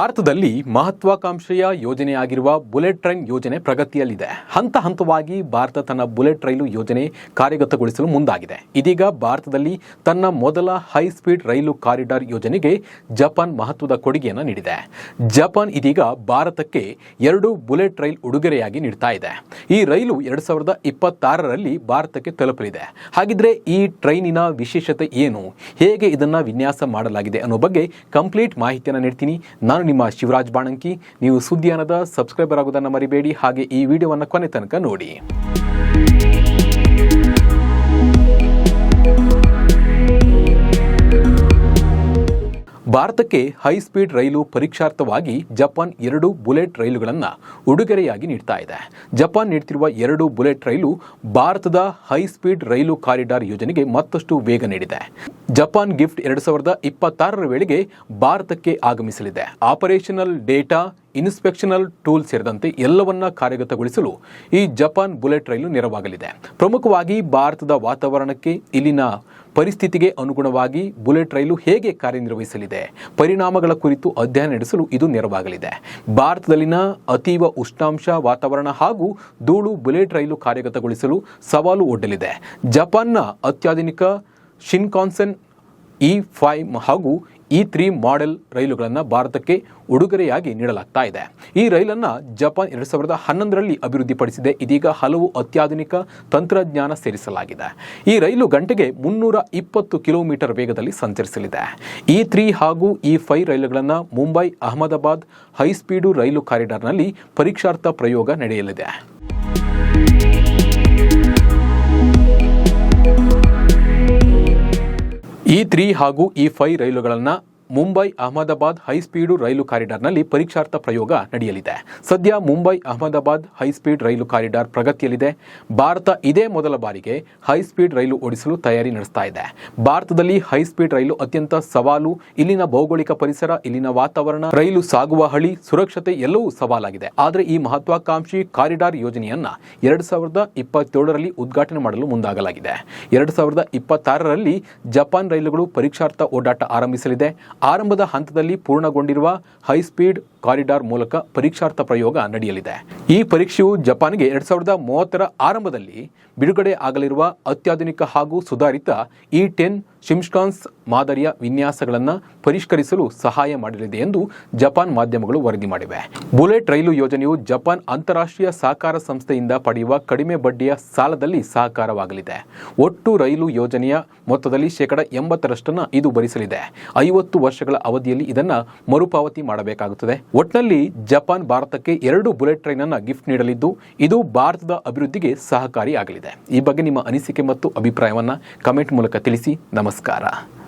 ಭಾರತದಲ್ಲಿ ಮಹತ್ವಾಕಾಂಕ್ಷೆಯ ಯೋಜನೆಯಾಗಿರುವ bullet train ಯೋಜನೆ ಪ್ರಗತಿಯಲ್ಲಿದೆ. ಹಂತ ಹಂತವಾಗಿ ಭಾರತ ತನ್ನ ಬುಲೆಟ್ ರೈಲು ಯೋಜನೆ ಕಾರ್ಯಗತಗೊಳಿಸಲು ಮುಂದಾಗಿದೆ. ಇದೀಗ ಭಾರತದಲ್ಲಿ ತನ್ನ ಮೊದಲ ಹೈ ಸ್ಪೀಡ್ ರೈಲು ಕಾರಿಡಾರ್ ಯೋಜನೆಗೆ ಜಪಾನ್ ಮಹತ್ವದ ಕೊಡುಗೆಯನ್ನು ನೀಡಿದೆ. ಜಪಾನ್ ಇದೀಗ ಭಾರತಕ್ಕೆ ಎರಡು ಬುಲೆಟ್ ರೈಲ್ ಉಡುಗೊರೆಯಾಗಿ ನೀಡ್ತಾ ಇದೆ. ಈ ರೈಲು ಎರಡು ಸಾವಿರದ ಇಪ್ಪತ್ತಾರರಲ್ಲಿ ಭಾರತಕ್ಕೆ ತಲುಪಲಿದೆ. ಹಾಗಿದ್ರೆ ಈ ಟ್ರೈನಿನ ವಿಶೇಷತೆ ಏನು? ಹೇಗೆ ಇದನ್ನ ವಿನ್ಯಾಸ ಮಾಡಲಾಗಿದೆ ಅನ್ನೋ ಬಗ್ಗೆ ಕಂಪ್ಲೀಟ್ ಮಾಹಿತಿಯನ್ನು ನೀಡ್ತೀನಿ. ನಾನು ನಿಮ್ಮ ಶಿವರಾಜ್ ಬಾಣಂಕಿ ನೀವು ಸುದ್ದಿಯಾನದ ಸಬ್ಸ್ಕ್ರೈಬರ್ ಆಗೋದನ್ನು ಮರಿಬೇಡಿ ಹಾಗೆ ಈ ವಿಡಿಯೋವನ್ನು ಕೊನೆ ತನಕ ನೋಡಿ. ಭಾರತಕ್ಕೆ ಹೈ ಸ್ಪೀಡ್ ರೈಲು ಪರೀಕ್ಷಾರ್ಥವಾಗಿ ಜಪಾನ್ ಎರಡು ಬುಲೆಟ್ ರೈಲುಗಳನ್ನು ಉಡುಗೊರೆಯಾಗಿ ನೀಡ್ತಾ ಇದೆ. ಜಪಾನ್ ನೀಡ್ತಿರುವ ಎರಡು ಬುಲೆಟ್ ರೈಲು ಭಾರತದ ಹೈ ಸ್ಪೀಡ್ ರೈಲು ಕಾರಿಡಾರ್ ಯೋಜನೆಗೆ ಮತ್ತಷ್ಟು ವೇಗ ನೀಡಿದೆ. ಜಪಾನ್ ಗಿಫ್ಟ್ ಎರಡು ಸಾವಿರದ ಇಪ್ಪತ್ತಾರರ ವೇಳೆಗೆ ಭಾರತಕ್ಕೆ ಆಗಮಿಸಲಿದೆ. ಆಪರೇಷನಲ್ ಡೇಟಾ ಇನ್ಸ್ಪೆಕ್ಷನಲ್ ಟೂಲ್ ಸೇರಿದಂತೆ ಎಲ್ಲವನ್ನ ಕಾರ್ಯಗತಗೊಳಿಸಲು ಈ ಜಪಾನ್ ಬುಲೆಟ್ ರೈಲು ನೆರವಾಗಲಿದೆ. ಪ್ರಮುಖವಾಗಿ ಭಾರತದ ವಾತಾವರಣಕ್ಕೆ ಇಲ್ಲಿನ ಪರಿಸ್ಥಿತಿಗೆ ಅನುಗುಣವಾಗಿ ಬುಲೆಟ್ ರೈಲು ಹೇಗೆ ಕಾರ್ಯನಿರ್ವಹಿಸಲಿದೆ, ಪರಿಣಾಮಗಳ ಕುರಿತು ಅಧ್ಯಯನ ನಡೆಸಲು ಇದು ನೆರವಾಗಲಿದೆ. ಭಾರತದಲ್ಲಿನ ಅತೀವ ಉಷ್ಣಾಂಶ ವಾತಾವರಣ ಹಾಗೂ ಧೂಳು ಬುಲೆಟ್ ರೈಲು ಕಾರ್ಯಗತಗೊಳಿಸಲು ಸವಾಲು ಒಡ್ಡಲಿದೆ. ಜಪಾನ್ನ ಅತ್ಯಾಧುನಿಕ ಶಿನ್ಕಾನ್ಸನ್ ಇ ಫೈವ್ ಹಾಗೂ ಇ ತ್ರೀ ಮಾಡೆಲ್ ರೈಲುಗಳನ್ನು ಭಾರತಕ್ಕೆ ಉಡುಗೊರೆಯಾಗಿ ನೀಡಲಾಗ್ತಾ ಇದೆ. ಈ ರೈಲನ್ನು ಜಪಾನ್ ಎರಡು ಸಾವಿರದ ಹನ್ನೊಂದರಲ್ಲಿ ಅಭಿವೃದ್ಧಿಪಡಿಸಿದೆ. ಇದೀಗ ಹಲವು ಅತ್ಯಾಧುನಿಕ ತಂತ್ರಜ್ಞಾನ ಸೇರಿಸಲಾಗಿದೆ. ಈ ರೈಲು ಗಂಟೆಗೆ ಮುನ್ನೂರ ಇಪ್ಪತ್ತು ಕಿಲೋಮೀಟರ್ ವೇಗದಲ್ಲಿ ಸಂಚರಿಸಲಿದೆ. ಇ ತ್ರೀ ಹಾಗೂ ಇ ಫೈವ್ ರೈಲುಗಳನ್ನು ಮುಂಬೈ, ಅಹಮದಾಬಾದ್, ಹೈಸ್ಪೀಡು ರೈಲು ಕಾರಿಡಾರ್ನಲ್ಲಿ ಪರೀಕ್ಷಾರ್ಥ ಪ್ರಯೋಗ ನಡೆಯಲಿದೆ. ಇ ತ್ರೀ ಹಾಗೂ ಈ ಫೈವ್ ರೈಲುಗಳನ್ನು ಮುಂಬೈ ಅಹಮದಾಬಾದ್ ಹೈಸ್ಪೀಡು ರೈಲು ಕಾರಿಡಾರ್ನಲ್ಲಿ ಪರೀಕ್ಷಾರ್ಥ ಪ್ರಯೋಗ ನಡೆಯಲಿದೆ. ಸದ್ಯ ಮುಂಬೈ ಅಹಮದಾಬಾದ್ ಹೈಸ್ಪೀಡ್ ರೈಲು ಕಾರಿಡಾರ್ ಪ್ರಗತಿಯಲ್ಲಿದೆ. ಭಾರತ ಇದೇ ಮೊದಲ ಬಾರಿಗೆ ಹೈಸ್ಪೀಡ್ ರೈಲು ಓಡಿಸಲು ತಯಾರಿ ನಡೆಸ್ತಾ ಇದೆ. ಭಾರತದಲ್ಲಿ ಹೈಸ್ಪೀಡ್ ರೈಲು ಅತ್ಯಂತ ಸವಾಲು, ಇಲ್ಲಿನ ಭೌಗೋಳಿಕ ಪರಿಸರ, ಇಲ್ಲಿನ ವಾತಾವರಣ, ರೈಲು ಸಾಗುವ ಹಳಿ, ಸುರಕ್ಷತೆ ಎಲ್ಲವೂ ಸವಾಲಾಗಿದೆ. ಆದರೆ ಈ ಮಹತ್ವಾಕಾಂಕ್ಷಿ ಕಾರಿಡಾರ್ ಯೋಜನೆಯನ್ನ ಎರಡು ಸಾವಿರದ ಇಪ್ಪತ್ತೇಳರಲ್ಲಿ ಉದ್ಘಾಟನೆ ಮಾಡಲು ಮುಂದಾಗಲಾಗಿದೆ. ಎರಡು ಸಾವಿರದ ಇಪ್ಪತ್ತಾರರಲ್ಲಿ ಜಪಾನ್ ರೈಲುಗಳು ಪರೀಕ್ಷಾರ್ಥ ಓಡಾಟ ಆರಂಭಿಸಲಿದೆ. ಆರಂಭದ ಹಂತದಲ್ಲಿ ಪೂರ್ಣಗೊಂಡಿರುವ ಹೈಸ್ಪೀಡ್ ಕಾರಿಡಾರ್ ಮೂಲಕ ಪರೀಕ್ಷಾರ್ಥ ಪ್ರಯೋಗ ನಡೆಯಲಿದೆ. ಈ ಪರೀಕ್ಷೆಯು ಜಪಾನ್ಗೆ ಎರಡ್ ಸಾವಿರದ ಮೂವತ್ತರ ಆರಂಭದಲ್ಲಿ ಬಿಡುಗಡೆ ಆಗಲಿರುವ ಅತ್ಯಾಧುನಿಕ ಹಾಗೂ ಸುಧಾರಿತ ಇ ಟೆನ್ ಶಿಮ್ಸ್ಕಾನ್ಸ್ ಮಾದರಿಯ ವಿನ್ಯಾಸಗಳನ್ನು ಪರಿಷ್ಕರಿಸಲು ಸಹಾಯ ಮಾಡಲಿದೆ ಎಂದು ಜಪಾನ್ ಮಾಧ್ಯಮಗಳು ವರದಿ ಮಾಡಿವೆ. ಬುಲೆಟ್ ರೈಲು ಯೋಜನೆಯು ಜಪಾನ್ ಅಂತಾರಾಷ್ಟ್ರೀಯ ಸಹಕಾರ ಸಂಸ್ಥೆಯಿಂದ ಪಡೆಯುವ ಕಡಿಮೆ ಬಡ್ಡಿಯ ಸಾಲದಲ್ಲಿ ಸಹಕಾರವಾಗಲಿದೆ. ಒಟ್ಟು ರೈಲು ಯೋಜನೆಯ ಮೊತ್ತದಲ್ಲಿ ಶೇಕಡ ಎಂಬತ್ತರಷ್ಟನ್ನು ಇದು ಭರಿಸಲಿದೆ. ಐವತ್ತು ವರ್ಷಗಳ ಅವಧಿಯಲ್ಲಿ ಇದನ್ನು ಮರುಪಾವತಿ ಮಾಡಬೇಕಾಗುತ್ತದೆ. ಒಟ್ಟಿನಲ್ಲಿ ಜಪಾನ್ ಭಾರತಕ್ಕೆ ಎರಡು ಬುಲೆಟ್ ಟ್ರೈನ್ ಅನ್ನು ಗಿಫ್ಟ್ ನೀಡಲಿದ್ದು, ಇದು ಭಾರತದ ಅಭಿವೃದ್ಧಿಗೆ ಸಹಕಾರಿಯಾಗಲಿದೆ. ಈ ಬಗ್ಗೆ ನಿಮ್ಮ ಅನಿಸಿಕೆ ಮತ್ತು ಅಭಿಪ್ರಾಯವನ್ನು ಕಮೆಂಟ್ ಮೂಲಕ ತಿಳಿಸಿ. ನಮಸ್ಕಾರ. ますから。